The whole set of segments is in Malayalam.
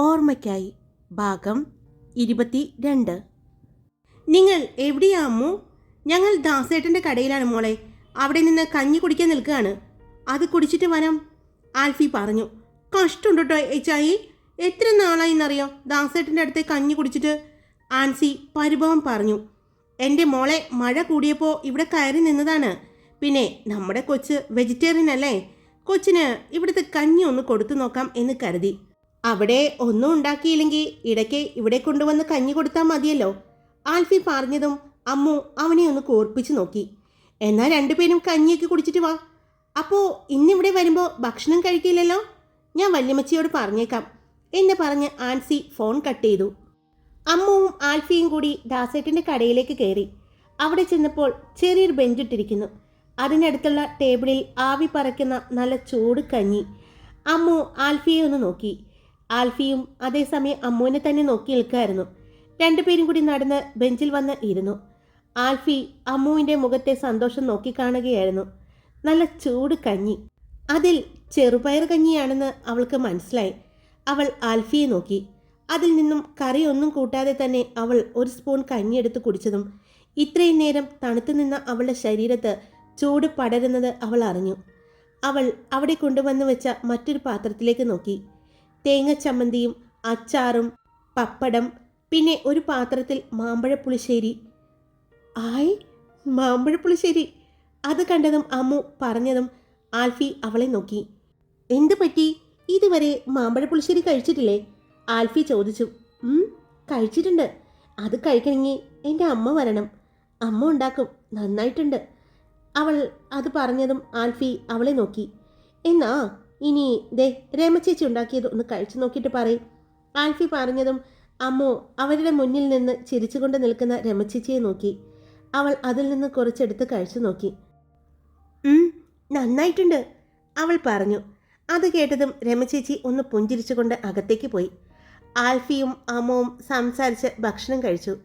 ഓർമ്മയ്ക്കായി ഭാഗം ഇരുപത്തി രണ്ട് നിങ്ങൾ എവിടെയാ അമ്മു? ഞങ്ങൾ ദാസേട്ടന്റെ കടയിലാണ് മോളെ. അവിടെ നിന്ന് കഞ്ഞി കുടിക്കാൻ നിൽക്കുകയാണ്. അത് കുടിച്ചിട്ട് വരാം. ആൽഫി പറഞ്ഞു. കഷ്ടമുണ്ട് കേട്ടോ ഏച്ചായി എത്ര നാളായിന്നറിയോ ദാസേട്ടന്റെ അടുത്ത് കഞ്ഞി കുടിച്ചിട്ട് ആൻസി പരിഭവം പറഞ്ഞു. എന്റെ മോളെ മഴ കൂടിയപ്പോൾ ഇവിടെ കയറി നിന്നതാണ്. പിന്നെ നമ്മുടെ കൊച്ച് വെജിറ്റേറിയൻ അല്ലേ? കൊച്ചിന് ഇവിടുത്തെ കഞ്ഞി ഒന്ന് കൊടുത്തു നോക്കാം എന്ന് കരുതി. അവിടെ ഒന്നും ഉണ്ടാക്കിയില്ലെങ്കിൽ ഇടയ്ക്ക് ഇവിടെ കൊണ്ടുവന്ന് കഞ്ഞി കൊടുത്താൽ മതിയല്ലോ. ആൽഫി പറഞ്ഞതും അമ്മു അവനെ ഒന്ന് കോർപ്പിച്ച് നോക്കി. എന്നാൽ രണ്ടുപേരും കഞ്ഞിയൊക്കെ കുടിച്ചിട്ട് വാ. അപ്പോൾ ഇന്നിവിടെ വരുമ്പോൾ ഭക്ഷണം കഴിക്കില്ലല്ലോ? ഞാൻ വല്യമ്മച്ചിയോട് പറഞ്ഞേക്കാം. എന്ന് പറഞ്ഞ് ആൻസി ഫോൺ കട്ട് ചെയ്തു. അമ്മുവും ആൽഫിയും കൂടി ദാസേട്ടിന്റെ കടയിലേക്ക് കയറി. അവിടെ ചെന്നപ്പോൾ ചെറിയൊരു ബെഞ്ചിട്ടിരിക്കുന്നു. അതിനടുത്തുള്ള ടേബിളിൽ ആവി പറക്കുന്ന നല്ല ചൂട് കഞ്ഞി. അമ്മു ആൽഫിയെ ഒന്ന് നോക്കി. ആൽഫിയും അതേസമയം അമ്മുവിനെ തന്നെ നോക്കി നിൽക്കുകയായിരുന്നു. രണ്ടുപേരും കൂടി നടന്ന് ബെഞ്ചിൽ വന്ന് ഇരുന്നു. ആൽഫി അമ്മുവിന്റെ മുഖത്തെ സന്തോഷം നോക്കിക്കാണുകയായിരുന്നു നല്ല ചൂട് കഞ്ഞി. അതിൽ ചെറുപയർ കഞ്ഞിയാണെന്ന് അവൾക്ക് മനസ്സിലായി. അവൾ ആൽഫിയെ നോക്കി. അതിൽ നിന്നും കറിയൊന്നും കൂട്ടാതെ തന്നെ അവൾ ഒരു സ്പൂൺ കഞ്ഞിയെടുത്ത് കുടിച്ചതും ഇത്രയും നേരം തണുത്തു നിന്ന അവളുടെ ശരീരത്ത് ചൂട് പടരുന്നത് അവൾ അറിഞ്ഞു. അവൾ അവിടെ കൊണ്ടുവന്ന് വെച്ച മറ്റൊരു പാത്രത്തിലേക്ക് നോക്കി. തേങ്ങ ചമ്മന്തിയും അച്ചാറും പപ്പടം പിന്നെ ഒരു പാത്രത്തിൽ മാമ്പഴ പുളിശ്ശേരി. ആയ് മാമ്പഴ പുളിശ്ശേരി. അത് കണ്ടതും അമ്മു പറഞ്ഞതും ആൽഫി അവളെ നോക്കി. എന്തു പറ്റി? ഇതുവരെ മാമ്പഴ പുളിശ്ശേരി കഴിച്ചിട്ടില്ലേ? ആൽഫി ചോദിച്ചു. കഴിച്ചിട്ടുണ്ട്. അത് കഴിക്കണമെങ്കിൽ എന്റെ അമ്മ വരണം. അമ്മ ഉണ്ടാക്കും. നന്നായിട്ടുണ്ട്. അവൾ അത് പറഞ്ഞതും ആൽഫി അവളെ നോക്കി. എന്നാ ഇനി ദേ രമചേച്ചി ഉണ്ടാക്കിയത് ഒന്ന് കഴിച്ചു നോക്കിയിട്ട് പറയും. ആൽഫി പറഞ്ഞതും അമ്മു അവരുടെ മുന്നിൽ നിന്ന് ചിരിച്ചുകൊണ്ട് നിൽക്കുന്ന രമചേച്ചിയെ നോക്കി. അവൾ അതിൽ നിന്ന് കുറച്ചെടുത്ത് കഴിച്ചു നോക്കി. "ഉം, നന്നായിട്ടുണ്ട് അവൾ പറഞ്ഞു. അത് കേട്ടതും രമചേച്ചി ഒന്ന് പുഞ്ചിരിച്ചുകൊണ്ട് അകത്തേക്ക് പോയി. ആൽഫിയും അമ്മവും സംസാരിച്ച് ഭക്ഷണം കഴിച്ചു.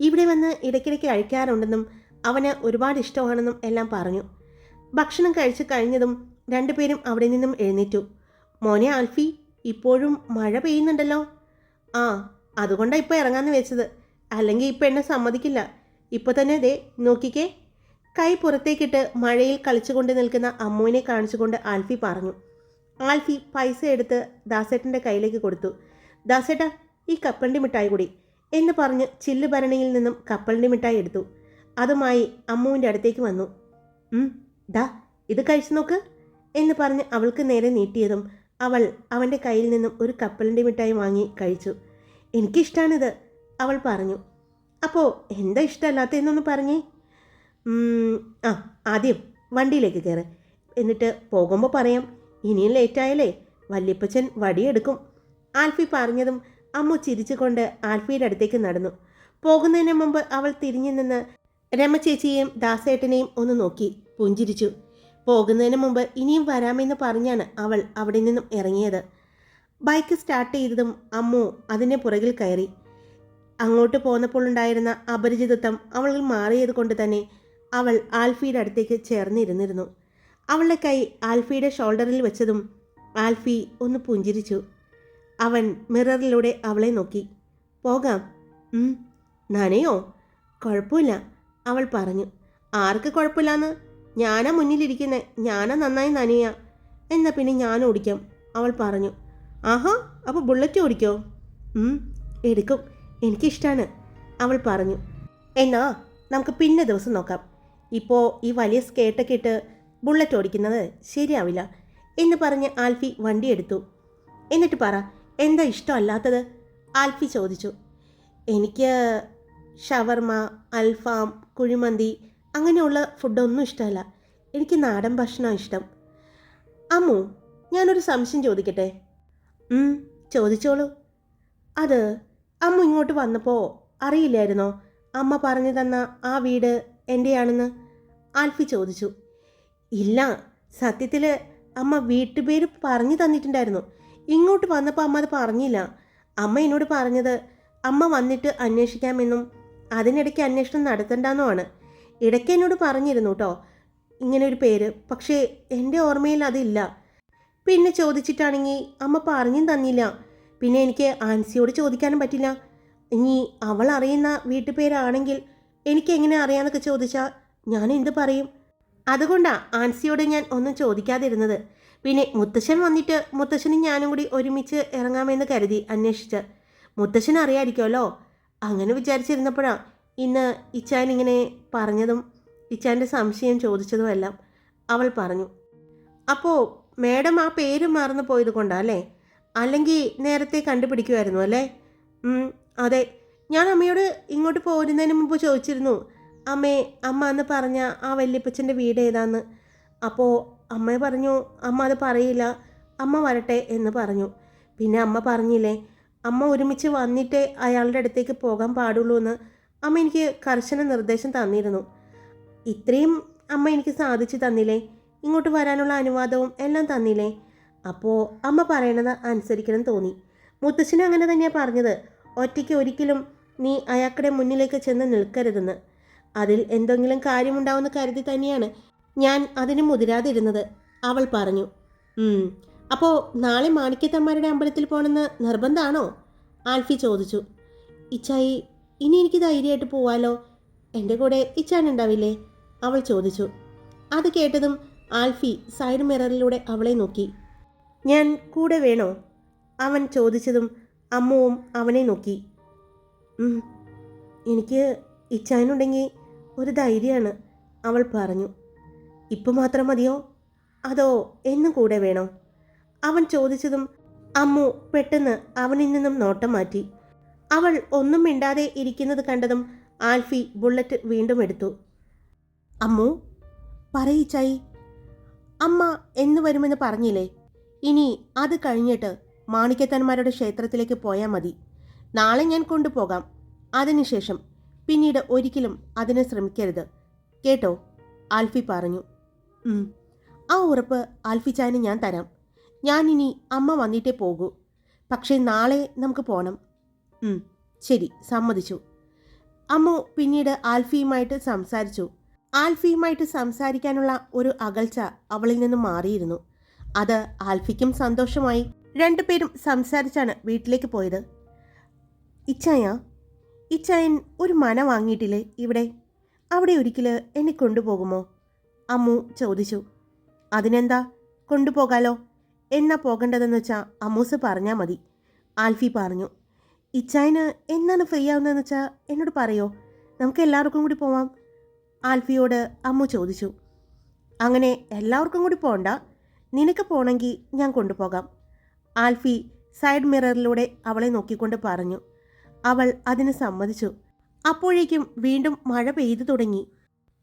ഇവിടെ വന്ന് ഇടയ്ക്കിടയ്ക്ക് കഴിക്കാറുണ്ടെന്നും അവന് ഒരുപാട് ഇഷ്ടമാണെന്നും എല്ലാം പറഞ്ഞു. ഭക്ഷണം കഴിച്ചു കഴിഞ്ഞതും രണ്ടുപേരും അവിടെ നിന്നും എഴുന്നേറ്റു. മോനെ ആൽഫി ഇപ്പോഴും മഴ പെയ്യുന്നുണ്ടല്ലോ? ആ അതുകൊണ്ടാണ് ഇപ്പോൾ ഇറങ്ങാന്ന് വെച്ചത് അല്ലെങ്കിൽ ഇപ്പം എന്നെ സമ്മതിക്കില്ല. ഇപ്പോൾ തന്നെ ദേ നോക്കിക്കേ. കൈ പുറത്തേക്കിട്ട് മഴയിൽ കളിച്ചുകൊണ്ട് നിൽക്കുന്ന അമ്മുവിനെ കാണിച്ചുകൊണ്ട് ആൽഫി പറഞ്ഞു. ആൽഫി പൈസ എടുത്ത് ദാസേട്ടന്റെ കയ്യിലേക്ക് കൊടുത്തു. ദാസേട്ട ഈ കപ്പലിന്റെ മിഠായി കൂടി. എന്ന് പറഞ്ഞ് ചില്ല് ഭരണിയിൽ നിന്നും കപ്പലിന്റെ മിഠായി എടുത്തു. അതുമായി അമ്മുവിന്റെ അടുത്തേക്ക് വന്നു. "ഉം, ദാ ഇത് കഴിച്ചു നോക്ക്. എന്ന് പറഞ്ഞ് അവൾക്ക് നേരെ നീട്ടിയതും അവൾ അവന്റെ കയ്യിൽ നിന്നും ഒരു കപ്പലിന്റെ മിഠായി വാങ്ങി കഴിച്ചു. എനിക്കിഷ്ടമാണിത് അവൾ പറഞ്ഞു. അപ്പോൾ എന്താ ഇഷ്ടമല്ലാത്തതെന്നൊന്ന് പറഞ്ഞേ? ഉം, ആ ആദ്യം വണ്ടിയിലേക്ക് കയറ്. എന്നിട്ട് പോകുമ്പോൾ പറയാം. ഇനിയും ലേറ്റായാലേ വല്യപ്പച്ചൻ വടിയെടുക്കും. ആൽഫി പറഞ്ഞതും അമ്മു ചിരിച്ചുകൊണ്ട് ആൽഫിയുടെ അടുത്തേക്ക് നടന്നു. പോകുന്നതിന് മുമ്പ് അവൾ തിരിഞ്ഞു നിന്ന് രമ ചേച്ചിയെയും ദാസേട്ടനെയും ഒന്ന് നോക്കി പുഞ്ചിരിച്ചു. പോകുന്നതിന് മുമ്പ് ഇനിയും വരാമെന്ന് പറഞ്ഞാണ് അവൾ അവിടെ നിന്നും ഇറങ്ങിയത്. ബൈക്ക് സ്റ്റാർട്ട് ചെയ്തതും അമ്മു അതിന്റെ പുറകിൽ കയറി. അങ്ങോട്ട് പോന്നപ്പോൾ ഉണ്ടായിരുന്ന അപരിചിതത്വം അവൾ മാറിയത് കൊണ്ട് തന്നെ അവൾ ആൽഫിയുടെ അടുത്തേക്ക് ചേർന്നിരുന്നിരുന്നു. അവളുടെ കൈ ആൽഫിയുടെ ഷോൾഡറിൽ വെച്ചതും ആൽഫി ഒന്ന് പുഞ്ചിരിച്ചു. അവൻ മിററിലൂടെ അവളെ നോക്കി. പോകാം. "ഉം, നനയോ? കുഴപ്പമില്ല അവൾ പറഞ്ഞു. ആർക്ക് കുഴപ്പമില്ലാന്ന്? ഞാനാ മുന്നിലിരിക്കുന്നത് ഞാനാ നന്നായി നനയുക എന്നാൽ പിന്നെ ഞാൻ ഓടിക്കാം. അവൾ പറഞ്ഞു. ആഹാ അപ്പോൾ ബുള്ളറ്റ് ഓടിക്കോ? എടുക്കും. എനിക്കിഷ്ടമാണ് അവൾ പറഞ്ഞു. എന്നാ നമുക്ക് പിന്നെ ദിവസം നോക്കാം. ഇപ്പോൾ ഈ വലിയ സ്കേട്ടൊക്കെ ഇട്ട് ബുള്ളറ്റ് ഓടിക്കുന്നത് ശരിയാവില്ല എന്ന് പറഞ്ഞ് ആൽഫി വണ്ടി എടുത്തു. എന്നിട്ട് പറ എന്താ ഇഷ്ടമല്ലാത്തത്? ആൽഫി ചോദിച്ചു. എനിക്ക് ഷവർമ അൽഫാം കുഴിമന്തി അങ്ങനെയുള്ള ഫുഡൊന്നും ഇഷ്ടമല്ല. എനിക്ക് നാടൻ ഭക്ഷണം ഇഷ്ടം. അമ്മു ഞാനൊരു സംശയം ചോദിക്കട്ടെ? ചോദിച്ചോളൂ. അത് അമ്മ ഇങ്ങോട്ട് വന്നപ്പോൾ അറിയില്ലായിരുന്നോ? അമ്മ പറഞ്ഞു തന്ന ആ വീട് എന്റെയാണെന്ന് ആൽഫി ചോദിച്ചു. ഇല്ല സത്യത്തിൽ അമ്മ വീട്ടുപേര് പറഞ്ഞു തന്നിട്ടുണ്ടായിരുന്നു. ഇങ്ങോട്ട് വന്നപ്പോൾ അമ്മ അത് പറഞ്ഞില്ല. അമ്മ എന്നോട് പറഞ്ഞത് അമ്മ വന്നിട്ട് അന്വേഷിക്കാമെന്നും അതിനിടയ്ക്ക് അന്വേഷണം നടത്തണ്ടെന്നുമാണ്. ഇടയ്ക്ക് എന്നോട് പറഞ്ഞിരുന്നു കേട്ടോ ഇങ്ങനെ ഒരു പേര്. പക്ഷേ എന്റെ ഓർമ്മയിൽ അതില്ല. പിന്നെ ചോദിച്ചിട്ടാണെങ്കിൽ അമ്മ പറഞ്ഞും തന്നില്ല. പിന്നെ എനിക്ക് ആൻസിയോട് ചോദിക്കാനും പറ്റില്ല. ഇനി അവൾ അറിയുന്ന വീട്ടുപേരാണെങ്കിൽ എനിക്ക് എങ്ങനെ അറിയാമെന്നൊക്കെ ചോദിച്ചാൽ ഞാൻ എന്ത് പറയും? അതുകൊണ്ടാണ് ആൻസിയോട് ഞാൻ ഒന്നും ചോദിക്കാതിരുന്നത്. പിന്നെ മുത്തശ്ശൻ വന്നിട്ട് മുത്തശ്ശനും ഞാനും കൂടി ഒരുമിച്ച് ഇറങ്ങാമെന്ന് കരുതി അന്വേഷിച്ച്. മുത്തശ്ശൻ അറിയാമായിരിക്കുമല്ലോ അങ്ങനെ വിചാരിച്ചിരുന്നപ്പോഴാണ് ഇന്ന് ഇച്ചാൻ ഇങ്ങനെ പറഞ്ഞതും ഇച്ചാന്റെ സംശയം ചോദിച്ചതുമെല്ലാം അവൾ പറഞ്ഞു. അപ്പോൾ മേഡം ആ പേര് മറന്നു പോയത് കൊണ്ടല്ലേ അല്ലെങ്കിൽ നേരത്തെ കണ്ടുപിടിക്കുമായിരുന്നു അല്ലേ? അതെ. ഞാൻ അമ്മയോട് ഇങ്ങോട്ട് പോരുന്നതിന് മുമ്പ് ചോദിച്ചിരുന്നു അമ്മേ അമ്മ എന്ന് പറഞ്ഞ ആ വല്യപ്പച്ചന്റെ വീട് ഏതാന്ന്? അപ്പോൾ അമ്മ പറഞ്ഞു അമ്മ അത് പറയില്ല അമ്മ വരട്ടെ എന്ന് പറഞ്ഞു. പിന്നെ അമ്മ പറഞ്ഞില്ലേ അമ്മ ഒരുമിച്ച് വന്നിട്ടേ അയാളുടെ അടുത്തേക്ക് പോകാൻ പാടുള്ളൂ എന്ന് അമ്മ എനിക്ക് കർശന നിർദ്ദേശം തന്നിരുന്നു. ഇത്രയും അമ്മ എനിക്ക് സാധിച്ചു തന്നില്ലേ? ഇങ്ങോട്ട് വരാനുള്ള അനുവാദവും എല്ലാം തന്നില്ലേ? അപ്പോൾ അമ്മ പറയണത് അനുസരിക്കണം തോന്നി. മുത്തശ്ശനും അങ്ങനെ തന്നെയാണ് പറഞ്ഞത്. ഒറ്റയ്ക്ക് ഒരിക്കലും നീ അയാക്കടെ മുന്നിലേക്ക് ചെന്ന് നിൽക്കരുതെന്ന്. അതിൽ എന്തെങ്കിലും കാര്യമുണ്ടാവുമെന്ന് കരുതി തന്നെയാണ് ഞാൻ അതിന് മുതിരാതിരുന്നത്. അവൾ പറഞ്ഞു അപ്പോൾ നാളെ മാണിക്യത്തമ്മാരുടെ അമ്പലത്തിൽ പോകണമെന്ന് നിർബന്ധമാണോ ആൽഫി ചോദിച്ചു. ഇച്ചായി ഇനി എനിക്ക് ധൈര്യമായിട്ട് പോവാലോ? എന്റെ കൂടെ ഇച്ചാൻ ഉണ്ടാവില്ലേ? അവൾ ചോദിച്ചു. അത് കേട്ടതും ആൽഫി സൈഡ് മിററിലൂടെ അവളെ നോക്കി. ഞാൻ കൂടെ വേണോ? അവൻ ചോദിച്ചതും അമ്മുവും അവനെ നോക്കി. എനിക്ക് ഇച്ചാനുണ്ടെങ്കിൽ ഒരു ധൈര്യമാണ് അവൾ പറഞ്ഞു. ഇപ്പം മാത്രം മതിയോ? അതോ എന്നും കൂടെ വേണോ? അവൻ ചോദിച്ചതും അമ്മു പെട്ടെന്ന് അവനിൽ നിന്നും നോട്ടം മാറ്റി. അവൾ ഒന്നും മിണ്ടാതെ ഇരിക്കുന്നത് കണ്ടതും ആൽഫി ബുള്ളറ്റ് വീണ്ടും എടുത്തു. അമ്മു പറയിച്ചായി അമ്മ എന്ന് വരുമെന്ന് പറഞ്ഞില്ലേ? ഇനി അത് കഴിഞ്ഞിട്ട് മാണിക്കത്തന്മാരുടെ ക്ഷേത്രത്തിലേക്ക് പോയാൽ മതി. നാളെ ഞാൻ കൊണ്ടുപോകാം. അതിനുശേഷം പിന്നീട് ഒരിക്കലും അതിനെ ശ്രമിക്കരുത്. കേട്ടോ ആൽഫി പറഞ്ഞു. "ഉം. ആ ഉറപ്പ് ആൽഫി ചായന് ഞാൻ തരാം. ഞാൻ ഇനി അമ്മ വന്നിട്ടേ പോകൂ. പക്ഷേ നാളെ നമുക്ക് പോകണം ശരി സമ്മതിച്ചു. അമ്മു പിന്നീട് ആൽഫിയുമായിട്ട് സംസാരിച്ചു. ആൽഫിയുമായിട്ട് സംസാരിക്കാനുള്ള ഒരു അകൽച്ച അവളിൽ നിന്നും മാറിയിരുന്നു. അത് ആൽഫിക്കും സന്തോഷമായി. രണ്ടുപേരും സംസാരിച്ചാണ് വീട്ടിലേക്ക് പോയത്. ഇച്ചായ ഇച്ചായൻ ഒരു മന വാങ്ങിയിട്ടില്ലേ ഇവിടെ? അവിടെ ഒരിക്കൽ എന്നെ കൊണ്ടുപോകുമോ? അമ്മു ചോദിച്ചു. അതിനെന്താ? കൊണ്ടുപോകാലോ? എന്നാ പോകേണ്ടതെന്ന് വെച്ചാൽ അമ്മൂസ് പറഞ്ഞാൽ മതി. ആൽഫി പറഞ്ഞു. ഇച്ചായന് എന്നാണ് ഫ്രീ ആവുന്നതെന്ന് വെച്ചാൽ എന്നോട് പറയോ? നമുക്ക് എല്ലാവർക്കും കൂടി പോവാം. ആൽഫിയോട് അമ്മ ചോദിച്ചു. അങ്ങനെ എല്ലാവർക്കും കൂടി പോകണ്ട നിനക്ക് പോകണമെങ്കിൽ ഞാൻ കൊണ്ടുപോകാം. ആൽഫി സൈഡ് മിററിലൂടെ അവളെ നോക്കിക്കൊണ്ട് പറഞ്ഞു. അവൾ അതിന് സമ്മതിച്ചു. അപ്പോഴേക്കും വീണ്ടും മഴ പെയ്തു തുടങ്ങി.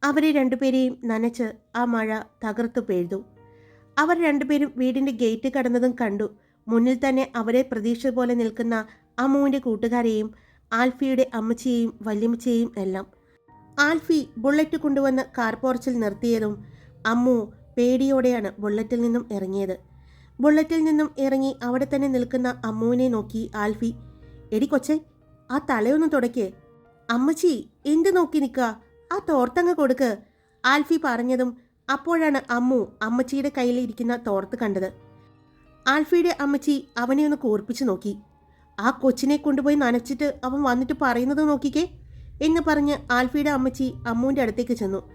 അവരെ രണ്ടുപേരെയും നനച്ച് ആ മഴ തകർത്തു പെയ്തു. അവർ രണ്ടുപേരും വീടിന്റെ ഗേറ്റ് കടന്നതും കണ്ടു. മുന്നിൽ തന്നെ അവരെ പ്രതീക്ഷ പോലെ നിൽക്കുന്ന അമ്മുവിന്റെ കൂട്ടുകാരെയും ആൽഫിയുടെ അമ്മച്ചിയെയും വല്യമ്മച്ചിയെയും എല്ലാം. ആൽഫി ബുള്ളറ്റ് കൊണ്ടുവന്ന കാർ പോർച്ചിൽ നിർത്തിയതും അമ്മു പേടിയോടെയാണ് ബുള്ളറ്റിൽ നിന്നും ഇറങ്ങിയത്. ബുള്ളറ്റിൽ നിന്നും ഇറങ്ങി അവിടെ തന്നെ നിൽക്കുന്ന അമ്മുവിനെ നോക്കി ആൽഫി എടി കൊച്ചെ ആ തലയൊന്ന് തുടയ്ക്ക്. അമ്മച്ചി എന്ത് നോക്കി നിൽക്കുക? ആ തോർത്തങ്ങ് കൊടുക്ക്. ആൽഫി പറഞ്ഞതും അപ്പോഴാണ് അമ്മു അമ്മച്ചിയുടെ കയ്യിലിരിക്കുന്ന തോർത്ത് കണ്ടത്. ആൽഫിയുടെ അമ്മച്ചി അവനെ ഒന്ന് കൂർപ്പിച്ചു നോക്കി. ആ കൊച്ചിനെ കൊണ്ടുപോയി നനച്ചിട്ട് അവൻ വന്നിട്ട് പറയുന്നത് നോക്കിക്കേ എന്ന് പറഞ്ഞ് ആൽഫിയുടെ അമ്മച്ചി അമ്മുവിന്റെ അടുത്തേക്ക് ചെന്നു.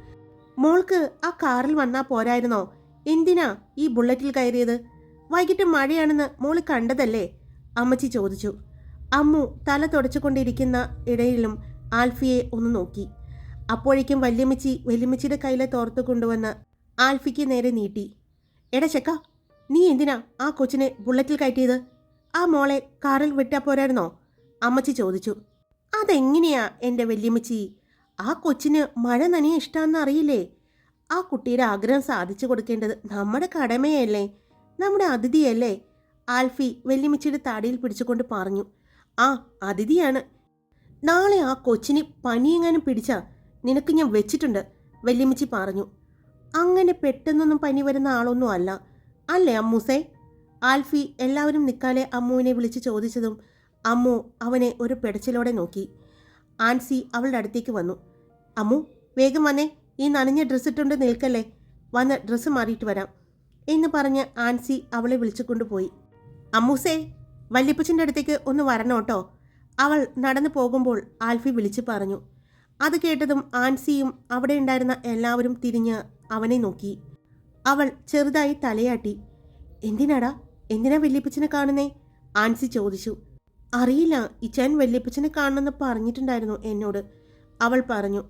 മോൾക്ക് ആ കാറിൽ വന്നാ പോരായിരുന്നോ? എന്തിനാ ഈ ബുള്ളറ്റിൽ കയറിയത്? വൈകിട്ട് മഴയാണെന്ന് മോൾ കണ്ടതല്ലേ? അമ്മച്ചി ചോദിച്ചു. അമ്മു തല തുടച്ചുകൊണ്ടിരിക്കുന്ന ഇടയിലും ആൽഫിയെ ഒന്ന് നോക്കി. അപ്പോഴേക്കും വല്യമ്മച്ചി വല്യമ്മച്ചിയുടെ കയ്യിലെ തോർത്ത് കൊണ്ടുവന്ന് ആൽഫിക്ക് നേരെ നീട്ടി. എടാ ചെക്ക നീ എന്തിനാ ആ കൊച്ചിനെ ബുള്ളറ്റിൽ കയറ്റിയത്? ആ മോളെ കാറിൽ വിട്ടാ പോരായിരുന്നോ? അമ്മച്ചി ചോദിച്ചു. അതെങ്ങനെയാ എന്റെ വല്യമ്മച്ചി? ആ കൊച്ചിന് മഴ നനയെ ഇഷ്ടമെന്ന് അറിയില്ലേ? ആ കുട്ടിയുടെ ആഗ്രഹം സാധിച്ചു കൊടുക്കേണ്ടത് നമ്മുടെ കടമയല്ലേ? നമ്മുടെ അതിഥിയല്ലേ? ആൽഫി വല്യമ്മച്ചിയുടെ താടിയിൽ പിടിച്ചുകൊണ്ട് പറഞ്ഞു. ആ അതിഥിയാണ്. നാളെ ആ കൊച്ചിന് പനിയെങ്ങാനും പിടിച്ചാ നിനക്ക് ഞാൻ വെച്ചിട്ടുണ്ട് വല്യമ്മച്ചി പറഞ്ഞു. അങ്ങനെ പെട്ടെന്നൊന്നും പനി വരുന്ന ആളൊന്നും അല്ല. അല്ലേ അമ്മൂസേ? ആൽഫി എല്ലാവരും നിൽക്കാലെ അമ്മുവിനെ വിളിച്ച് ചോദിച്ചതും അമ്മു അവനെ ഒരു പെടച്ചിലോടെ നോക്കി. ആൻസി അവളുടെ അടുത്തേക്ക് വന്നു. അമ്മു വേഗം വന്നേ. ഈ നനഞ്ഞ ഡ്രസ്സ് ഇട്ടുകൊണ്ട് നിൽക്കല്ലേ? വന്ന് ഡ്രസ്സ് മാറിയിട്ട് വരാം എന്ന് പറഞ്ഞ് ആൻസി അവളെ വിളിച്ചു കൊണ്ടുപോയി അമ്മൂസേ വല്യപ്പച്ചന്റെ അടുത്തേക്ക് ഒന്ന് വരണോട്ടോ അവൾ നടന്നു പോകുമ്പോൾ ആൽഫി വിളിച്ചു പറഞ്ഞു. അത് കേട്ടതും ആൻസിയും അവിടെ ഉണ്ടായിരുന്ന എല്ലാവരും തിരിഞ്ഞ് അവനെ നോക്കി. അവൾ ചെറുതായി തലയാട്ടി. എന്തിനാടാ? എന്തിനാ വല്യപ്പച്ചനെ കാണുന്നേ? ആൻസി ചോദിച്ചു. അറിയില്ല ഇച്ചാൻ വല്യപ്പച്ചനെ കാണണമെന്ന് പറഞ്ഞിട്ടുണ്ടായിരുന്നു എന്നോട്. അവൾ പറഞ്ഞു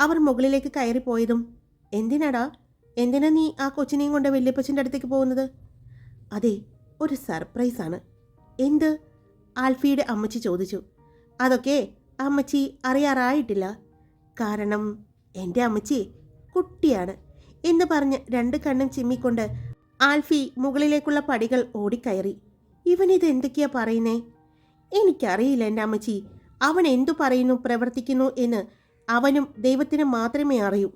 അവർ മുകളിലേക്ക് കയറിപ്പോയതും എന്തിനാടാ? എന്തിനാ നീ ആ കൊച്ചിനെയും കൊണ്ട് വല്യപ്പച്ചന്റെ അടുത്തേക്ക് പോകുന്നത്? അതെ ഒരു സർപ്രൈസാണ്. എന്ത്? ആൽഫിയുടെ അമ്മച്ചി ചോദിച്ചു. അതൊക്കെ അമ്മച്ചി അറിയാറായിട്ടില്ല. കാരണം എന്റെ അമ്മച്ചി കുട്ടിയാണ് എന്ന് പറഞ്ഞ് രണ്ട് കണ്ണും ചിമ്മിക്കൊണ്ട് ആൽഫി മുകളിലേക്കുള്ള പടികൾ ഓടിക്കയറി. ഇവനിത് എന്തൊക്കെയാ പറയുന്നേ? എനിക്കറിയില്ല എന്റെ അമ്മച്ചി. അവൻ എന്തു പറയുന്നു പ്രവർത്തിക്കുന്നു എന്ന് അവനും ദൈവത്തിന് മാത്രമേ അറിയൂ.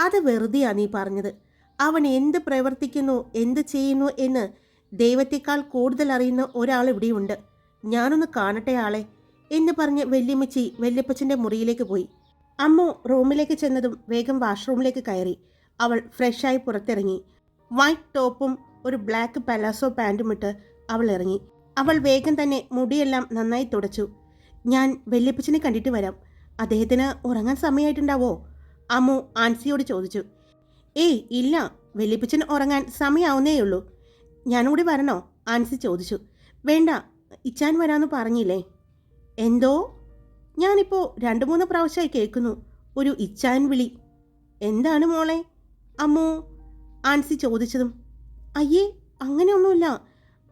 അത് വെറുതെയാ നീ പറഞ്ഞത്. അവൻ എന്ത് പ്രവർത്തിക്കുന്നു എന്ത് ചെയ്യുന്നു എന്ന് ദൈവത്തെക്കാൾ കൂടുതൽ അറിയുന്ന ഒരാൾ ഇവിടെയുണ്ട്. ഞാനൊന്ന് കാണട്ടെ ആളെ എന്ന് പറഞ്ഞ് വല്യമ്മച്ചി വല്യപ്പച്ചന്റെ മുറിയിലേക്ക് പോയി. അമ്മു റൂമിലേക്ക് ചെന്നതും വേഗം വാഷ്റൂമിലേക്ക് കയറി. അവൾ ഫ്രഷായി പുറത്തിറങ്ങി. വൈറ്റ് ടോപ്പും ഒരു ബ്ലാക്ക് പലാസോ പാന്റും ഇട്ട് അവൾ ഇറങ്ങി. അവൾ വേഗം തന്നെ മുടിയെല്ലാം നന്നായി തുടച്ചു. ഞാൻ വല്യപ്പച്ചനെ കണ്ടിട്ട് വരാം. അദ്ദേഹത്തിന് ഉറങ്ങാൻ സമയമായിട്ടുണ്ടാവോ അമ്മു ആൻസിയോട് ചോദിച്ചു. ഏയ് ഇല്ല. വല്യപ്പച്ചൻ ഉറങ്ങാൻ സമയമാവുന്നേയുള്ളൂ ഞാനും കൂടി വരണോ? ആൻസി ചോദിച്ചു. വേണ്ട. ഇച്ചാൻ വരാമെന്ന് പറഞ്ഞില്ലേ? എന്തോ? ഞാനിപ്പോൾ രണ്ട് മൂന്ന് പ്രാവശ്യമായി കേൾക്കുന്നു. ഒരു ഇച്ചാൻ വിളി. എന്താണ് മോളെ? അമ്മോ ആൻസി ചോദിച്ചതും അയ്യേ അങ്ങനെയൊന്നുമില്ല.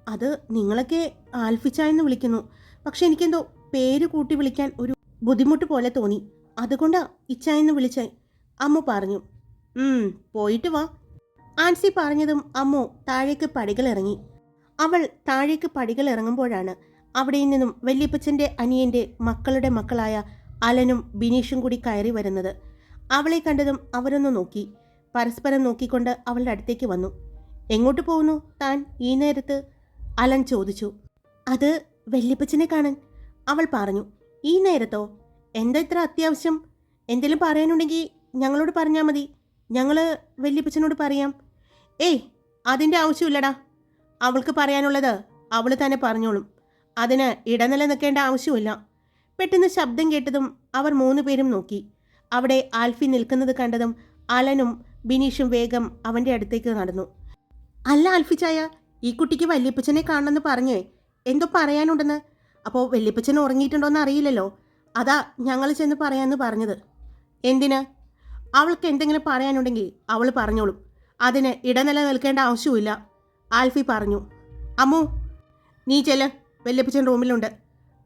അത് നിങ്ങളൊക്കെ ആൽഫിച്ചായെന്ന് വിളിക്കുന്നു. പക്ഷെ എനിക്കെന്തോ പേര് കൂട്ടി വിളിക്കാൻ ഒരു ബുദ്ധിമുട്ട് പോലെ തോന്നി. അതുകൊണ്ടാ ഇച്ചായെന്ന് എന്ന് വിളിച്ചേ. അമ്മു പറഞ്ഞു പോയിട്ട് വാ. ആൻസി പറഞ്ഞതും അമ്മു താഴേക്ക് പടികൾ ഇറങ്ങി. അവൾ താഴേക്ക് പടികൾ ഇറങ്ങുമ്പോഴാണ് അവിടെ നിന്നും വല്യപ്പച്ചന്റെ അനിയന്റെ മക്കളുടെ മക്കളായ അലനും ബിനീഷും കൂടി കയറി വരുന്നത്. അവളെ കണ്ടതും അവരൊന്ന് നോക്കി. പരസ്പരം നോക്കിക്കൊണ്ട് അവളുടെ അടുത്തേക്ക് വന്നു. എങ്ങോട്ട് പോകുന്നു? താൻ ഈ നേരത്ത് അലൻ ചോദിച്ചു. അത് വല്യപ്പച്ചനെ കാണാൻ. അവൾ പറഞ്ഞു. ഈ നേരത്തോ? എന്താ ഇത്ര അത്യാവശ്യം? എന്തെങ്കിലും പറയാനുണ്ടെങ്കിൽ ഞങ്ങളോട് പറഞ്ഞാൽ മതി. ഞങ്ങൾ വല്യപ്പച്ചനോട് പറയാം. ഏയ് അതിന്റെ ആവശ്യമില്ലടാ. അവൾക്ക് പറയാനുള്ളത് അവൾ തന്നെ പറഞ്ഞോളും. അതിന് ഇടനില നിൽക്കേണ്ട ആവശ്യമില്ല പെട്ടെന്ന് ശബ്ദം കേട്ടതും അവർ മൂന്ന് പേരും നോക്കി. അവിടെ ആൽഫി നിൽക്കുന്നത് കണ്ടതും അലനും ബിനീഷും വേഗം അവന്റെ അടുത്തേക്ക് നടന്നു. അല്ല അൽഫിച്ചായ ഈ കുട്ടിക്ക് വല്യപ്പച്ചനെ കാണണമെന്ന് പറഞ്ഞേ. എന്തോ പറയാനുണ്ടെന്ന്. അപ്പോൾ വല്യപ്പച്ചൻ ഉറങ്ങിയിട്ടുണ്ടോയെന്ന് അറിയില്ലല്ലോ. അതാ ഞങ്ങൾ ചെന്ന് പറയാമെന്ന് പറഞ്ഞത്. എന്തിന്? അവൾക്ക് എന്തെങ്കിലും പറയാനുണ്ടെങ്കിൽ അവൾ പറഞ്ഞോളും. അതിന് ഇടനില നിൽക്കേണ്ട ആവശ്യമില്ല ആൽഫി പറഞ്ഞു. അമ്മു നീ ചെല്ല്. വല്യപ്പച്ചൻ റൂമിലുണ്ട്.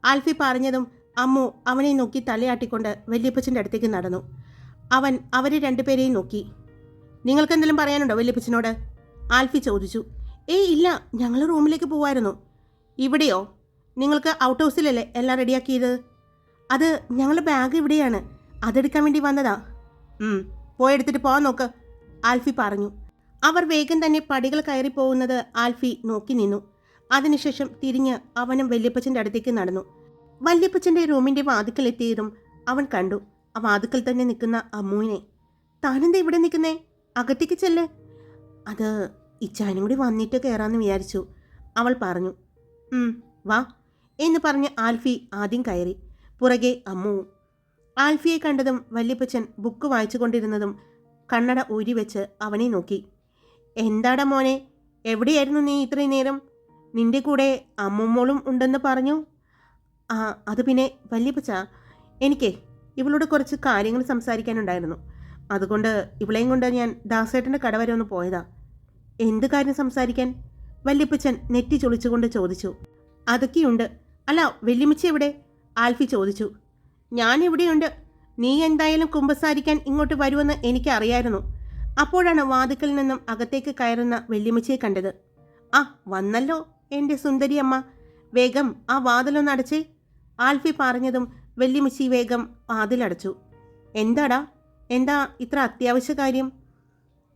ആൽഫി പറഞ്ഞതും അമ്മു അവനെ നോക്കി തലയാട്ടിക്കൊണ്ട് വല്യപ്പച്ചന്റെ അടുത്തേക്ക് നടന്നു. അവൻ അവരെ രണ്ടുപേരെയും നോക്കി. നിങ്ങൾക്ക് എന്തെങ്കിലും പറയാനുണ്ടോ വല്യപ്പച്ചനോട്? ആൽഫി ചോദിച്ചു. ഏയ് ഇല്ല ഞങ്ങൾ റൂമിലേക്ക് പോവായിരുന്നു. ഇവിടെയോ? നിങ്ങൾക്ക് ഔട്ട് ഹൗസിലല്ലേ എല്ലാം റെഡിയാക്കിയത്? അത് ഞങ്ങളുടെ ബാഗ് ഇവിടെയാണ്. അതെടുക്കാൻ വേണ്ടി വന്നതാ. പോയെടുത്തിട്ട് പോകാൻ നോക്ക് ആൽഫി പറഞ്ഞു. അവർ വേഗം തന്നെ പടികൾ കയറി പോകുന്നത് ആൽഫി നോക്കി നിന്നു. അതിനുശേഷം തിരിഞ്ഞ് അവനും വല്യപ്പച്ചന്റെ അടുത്തേക്ക് നടന്നു. വല്യപ്പച്ചന്റെ റൂമിന്റെ വാതിക്കൽ എത്തിയതും അവൻ കണ്ടു. ആ വാതിക്കൽ തന്നെ നിൽക്കുന്ന അമ്മുവിനെ. താനെന്താ ഇവിടെ നിൽക്കുന്നേ? അകത്തേക്ക് ചെല്ല്. അത് ഇച്ചാനും കൂടി വന്നിട്ട് കയറാമെന്ന് വിചാരിച്ചു. അവൾ പറഞ്ഞു വാ എന്ന് പറഞ്ഞ് ആൽഫി ആദ്യം കയറി. പുറകെ അമ്മുവും ആൽഫിയെ കണ്ടതും വല്യപ്പച്ചൻ ബുക്ക് വായിച്ചുകൊണ്ടിരുന്നതും കണ്ണട ഊരി വെച്ച് അവനെ നോക്കി. എന്താടാ മോനെ എവിടെയായിരുന്നു നീ ഇത്രയും നേരം? നിന്റെ കൂടെ അമ്മുമ്മോളും ഉണ്ടെന്ന് പറഞ്ഞു? ആ അത് പിന്നെ വല്യപ്പച്ച. എനിക്കേ ഇവളോട് കുറച്ച് കാര്യങ്ങൾ സംസാരിക്കാനുണ്ടായിരുന്നു. അതുകൊണ്ട് ഇവളെയും കൊണ്ട് ഞാൻ ദാസേട്ടന്റെ കട വരെ ഒന്ന് പോയതാ. എന്ത് കാര്യം സംസാരിക്കാൻ? വല്യപ്പച്ചൻ നെറ്റി ചൊളിച്ചുകൊണ്ട് ചോദിച്ചു. അതൊക്കെയുണ്ട്. അല്ല വെല്ലുമിച്ച എവിടെ? ആൽഫി ചോദിച്ചു. ഞാൻ ഇവിടെയുണ്ട് നീ എന്തായാലും കുമ്പസാരിക്കാൻ ഇങ്ങോട്ട് വരുമെന്ന് എനിക്കറിയായിരുന്നു. അപ്പോഴാണ് വാതിക്കൽ നിന്നും അകത്തേക്ക് കയറുന്ന വെല്ലുമിച്ചയെ കണ്ടത്. ആ വന്നല്ലോ എന്റെ സുന്ദരിയമ്മ. വേഗം ആ വാതിലൊന്നടച്ചേ. ആൽഫി പറഞ്ഞതും വെല്ലുമിച്ചി വേഗം വാതിലടച്ചു. എന്താടാ? എന്താ ഇത്ര അത്യാവശ്യ കാര്യം?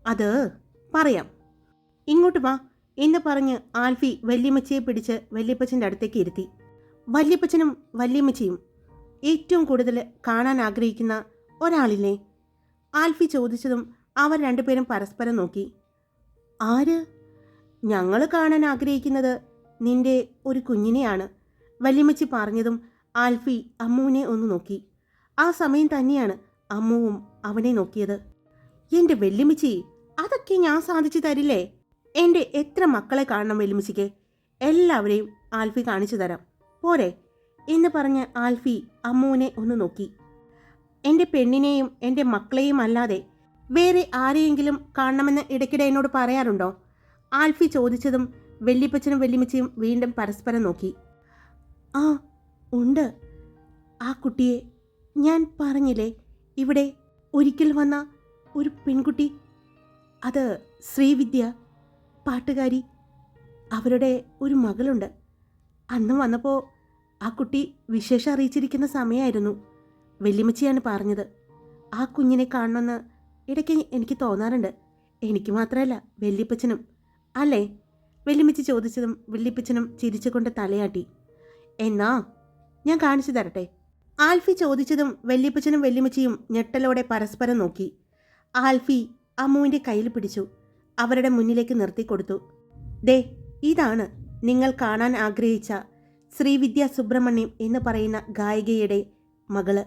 അത് പറയാം. ഇങ്ങോട്ട് വാ എന്ന് പറഞ്ഞ് ആൽഫി വല്യമ്മച്ചിയെ പിടിച്ച് വല്യപ്പച്ചന്റെ അടുത്തേക്ക് ഇരുത്തി. വല്യപ്പച്ചനും വല്യമ്മച്ചിയും ഏറ്റവും കൂടുതൽ കാണാൻ ആഗ്രഹിക്കുന്ന ഒരാളില്ലേ? ആൽഫി ചോദിച്ചതും അവർ രണ്ടുപേരും പരസ്പരം നോക്കി. ആര്? ഞങ്ങൾ കാണാൻ ആഗ്രഹിക്കുന്നത് നിന്റെ ഒരു കുഞ്ഞിനെയാണ്. വല്യമ്മച്ചി പറഞ്ഞതും ആൽഫി അമ്മുവിനെ ഒന്ന് നോക്കി. ആ സമയം തന്നെയാണ് അമ്മുവും അവനെ നോക്കിയത്. എന്റെ വെല്ലുമിച്ചി അതൊക്കെ ഞാൻ സാധിച്ചു തരില്ലേ? എന്റെ എത്ര മക്കളെ കാണണം വെല്ലുമിച്ചിക്ക്? എല്ലാവരെയും ആൽഫി കാണിച്ചു തരാം. പോരെ. എന്ന് പറഞ്ഞ് ആൽഫി അമ്മുവിനെ ഒന്ന് നോക്കി. എന്റെ പെണ്ണിനെയും എന്റെ മക്കളെയും അല്ലാതെ വേറെ ആരെയെങ്കിലും കാണണമെന്ന് ഇടയ്ക്കിടെ എന്നോട് പറയാറുണ്ടോ? ആൽഫി ചോദിച്ചതും വെല്ലിപ്പച്ചനും വെല്ലിമിച്ചയും വീണ്ടും പരസ്പരം നോക്കി. ആ ഉണ്ട്. ആ കുട്ടിയെ ഞാൻ പറഞ്ഞില്ലേ? ഇവിടെ ഒരിക്കൽ വന്ന ഒരു പെൺകുട്ടി അത് ശ്രീവിദ്യ പാട്ടുകാരി അവരുടെ ഒരു മകളുണ്ട്. അന്ന് വന്നപ്പോൾ ആ കുട്ടി വിശേഷം അറിയിച്ചിരിക്കുന്ന സമയമായിരുന്നു വെല്ലിമച്ചിയാണ് പറഞ്ഞത്. ആ കുഞ്ഞിനെ കാണണമെന്ന് ഇടയ്ക്ക് എനിക്ക് തോന്നാറുണ്ട്. എനിക്ക് മാത്രമല്ല വെല്ലിപ്പച്ചനും. അല്ലേ? വെല്ലുമിച്ച് ചോദിച്ചതും വെല്ലിപ്പച്ചനും ചിരിച്ചുകൊണ്ട് തലയാട്ടി. എന്നാ ഞാൻ കാണിച്ചു തരട്ടെ? ആൽഫി ചോദിച്ചതും വെല്ലിപ്പച്ചനും വല്യമ്മച്ചിയും ഞെട്ടലോടെ പരസ്പരം നോക്കി. ആൽഫി അമ്മുവിന്റെ കയ്യിൽ പിടിച്ചു. അവരുടെ മുന്നിലേക്ക് നിർത്തിക്കൊടുത്തു. ദേ ഇതാണ് നിങ്ങൾ കാണാൻ ആഗ്രഹിച്ച ശ്രീവിദ്യ സുബ്രഹ്മണ്യം എന്ന് പറയുന്ന ഗായികയുടെ മകൾ.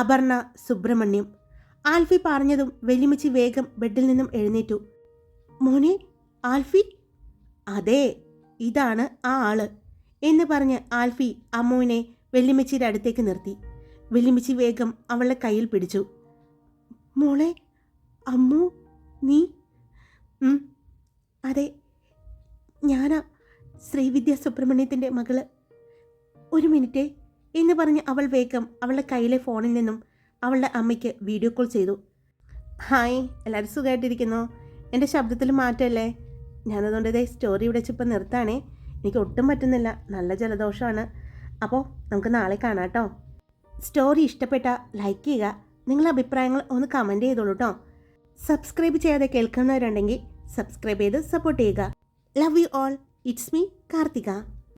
അപർണ സുബ്രഹ്മണ്യം. ആൽഫി പറഞ്ഞതും വെല്ലുമിച്ച് വേഗം ബെഡിൽ നിന്നും എഴുന്നേറ്റു. മോനെ ആൽഫി? അതെ ഇതാണ് ആ ആൾ എന്ന് പറഞ്ഞ് ആൽഫി അമ്മുവിനെ വെല്ലിമിച്ചിയുടെ അടുത്തേക്ക് നിർത്തി. വെല്ലിമിച്ചി വേഗം അവളുടെ കയ്യിൽ പിടിച്ചു. മോളെ അമ്മു നീ? അതെ ഞാനാ ശ്രീവിദ്യ സുബ്രഹ്മണ്യത്തിന്റെ മകൾ. ഒരു മിനിറ്റേ എന്ന് പറഞ്ഞ് അവൾ വേഗം അവളുടെ കയ്യിലെ ഫോണിൽ നിന്നും അവളുടെ അമ്മയ്ക്ക് വീഡിയോ കോൾ ചെയ്തു. ഹായ് എല്ലാവരും സുഖമായിട്ടിരിക്കുന്നു എന്റെ ശബ്ദത്തിൽ മാറ്റമല്ലേ ഞാനതുകൊണ്ട് ഇതേ സ്റ്റോറി ഇവിടെ വെച്ചിപ്പോൾ നിർത്താണേ. എനിക്ക് ഒട്ടും പറ്റുന്നില്ല. നല്ല ജലദോഷമാണ് അപ്പോൾ നമുക്ക് നാളെ കാണാം കേട്ടോ. സ്റ്റോറി ഇഷ്ടപ്പെട്ട ലൈക്ക് ചെയ്യുക. നിങ്ങളുടെ അഭിപ്രായങ്ങൾ ഒന്ന് കമന്റ് ചെയ്തോളൂ കേട്ടോ സബ്സ്ക്രൈബ് ചെയ്യാതെ കേൾക്കുന്നവരുണ്ടെങ്കിൽ സബ്സ്ക്രൈബ് ചെയ്ത് സപ്പോർട്ട് ചെയ്യുക. Love you all it's me Karthika.